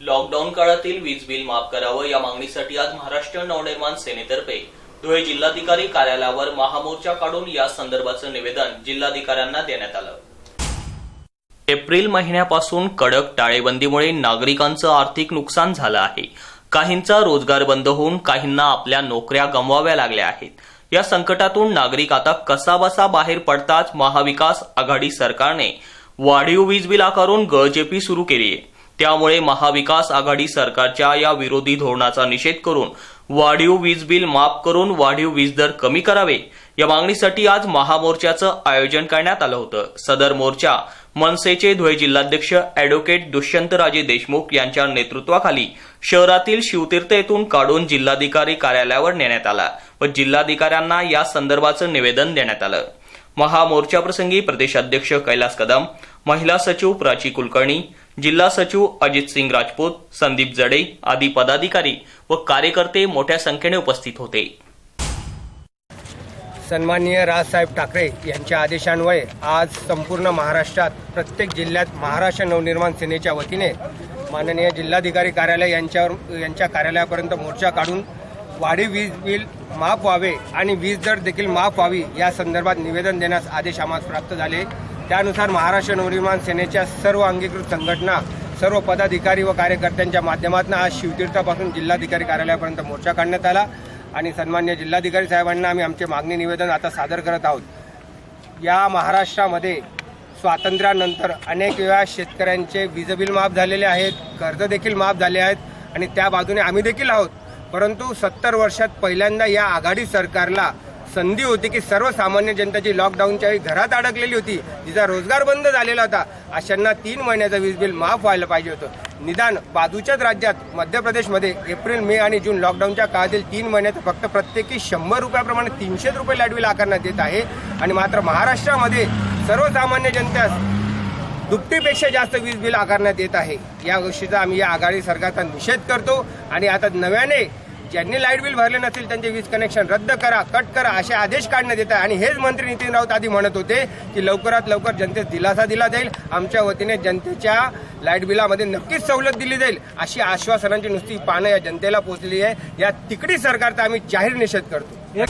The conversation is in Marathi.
लॉकडाऊन काळातील वीज बिल माफ करावं या मागणीसाठी आज महाराष्ट्र नवनिर्माण सेनेतर्फे धुळे जिल्हाधिकारी कार्यालयावर महामोर्चा काढून या संदर्भाचं निवेदन जिल्हाधिकाऱ्यांना देण्यात आलं. एप्रिल महिन्यापासून कडक टाळेबंदीमुळे नागरिकांचं आर्थिक नुकसान झालं आहे. काहींचा रोजगार बंद होऊन काहींना आपल्या नोकऱ्या गमवाव्या लागल्या आहेत. या संकटातून नागरिक आता कसाबसा बाहेर पडताच महाविकास आघाडी सरकारने. वाढीव वीज बिल आकारून गळजेपी सुरू केली आहे त्यामुळे महाविकास आघाडी सरकारच्या या विरोधी धोरणाचा निषेध करून वाढीव वीज बिल माफ करून वाढीव वीज दर कमी करावे. या मागणीसाठी आज महामोर्चाचं आयोजन करण्यात आलं होतं. सदर मोर्चा मनसेचे धुळे जिल्हाध्यक्ष अॅडव्होकेट दुष्यंतराजे देशमुख यांच्या नेतृत्वाखाली शहरातील शिवतीर्थ येथून काढून जिल्हाधिकारी कार्यालयावर नेण्यात आला व जिल्हाधिकाऱ्यांना या संदर्भाचं निवेदन देण्यात आलं. महामोर्चाप्रसंगी प्रदेशाध्यक्ष कैलास कदम महिला सचिव प्राची कुलकर्णी जिल्हा सचिव अजित सिंग राजपूत संदीप जडे आदी पदाधिकारी व कार्यकर्ते मोठ्या संख्येने उपस्थित होते. सन्माननीय राजसाहेब ठाकरे यांच्या आदेशान्वये आज संपूर्ण महाराष्ट्रात प्रत्येक जिल्ह्यात महाराष्ट्र नवनिर्माण सेनेच्या वतीने माननीय जिल्हाधिकारी कार्यालय यांच्यावर यांच्या कार्यालयापर्यंत मोर्चा काढून वाढीव वीज बिल माफ व्हावे आणि वीज दर देखील माफ व्हावी या संदर्भात निवेदन देण्यास आदेश आम्हाला प्राप्त झाले. त्यानुसार महाराष्ट्र नवनिर्माण सेनेच्या सर्व अंगीकृत संघटना सर्व पदाधिकारी व कार्यकर्त्यांच्या माध्यमातून आज शिवतीर्थापासून जिल्हाधिकारी कार्यालयापर्यंत मोर्चा काढण्यात आला आणि सन्मान्य जिल्हाधिकारी साहेबांना आम्ही आमचे मागणी निवेदन आता सादर करत आहोत. या महाराष्ट्रामध्ये स्वातंत्र्यानंतर अनेक वेळा शेतकऱ्यांचे वीज बिल माफ झालेले आहेत कर्ज देखील माफ झाले आहेत आणि त्या बाजूने आम्ही देखील आहोत. परंतु सत्तर वर्षात पहिल्यांदा या आघाडी सरकारला संधी होती की सर्वसामान्य जनतेची लॉकडाऊनच्या वेळी घरात अडकलेली होती. जिचा रोजगार बंद झालेला होता. अशांना तीन महिन्याचं वीज बिल माफ व्हायला पाहिजे होतं. निदान बाजूच्याच राज्यात मध्य प्रदेशमध्ये एप्रिल मे आणि जून लॉकडाऊनच्या काळातील तीन महिन्यात फक्त प्रत्येकी शंभर रुपयाप्रमाणे तीनशे रुपये लाइट बिल आकारण्यात येत आहे. आणि मात्र महाराष्ट्रामध्ये सर्वसामान्य जनतेस दुपटीपेक्षा जास्त वीज बिल आकारण्यात येत आहे. या गोष्टीचा आम्ही या आघाडी सरकारचा निषेध करतो आणि आता नव्याने ज्यांनी लाइट बिल भरले नसेल त्यांचे वीज कनेक्शन रद्द करा कट करा असे आदेश काढण्यात येत आहे. आणि हेच मंत्री नितीन राऊत आधी म्हणत होते की लवकरात लवकर जनतेस दिलासा दिला जाईल. आमच्या वतीने जनतेच्या लाइट बिलामध्ये नक्कीच सवलत दिली जाईल अशी आश्वासनांची नुसती पानं या जनतेला पोचलेली आहे. या तिकडी सरकारचा आम्ही जाहीर निषेध करतो.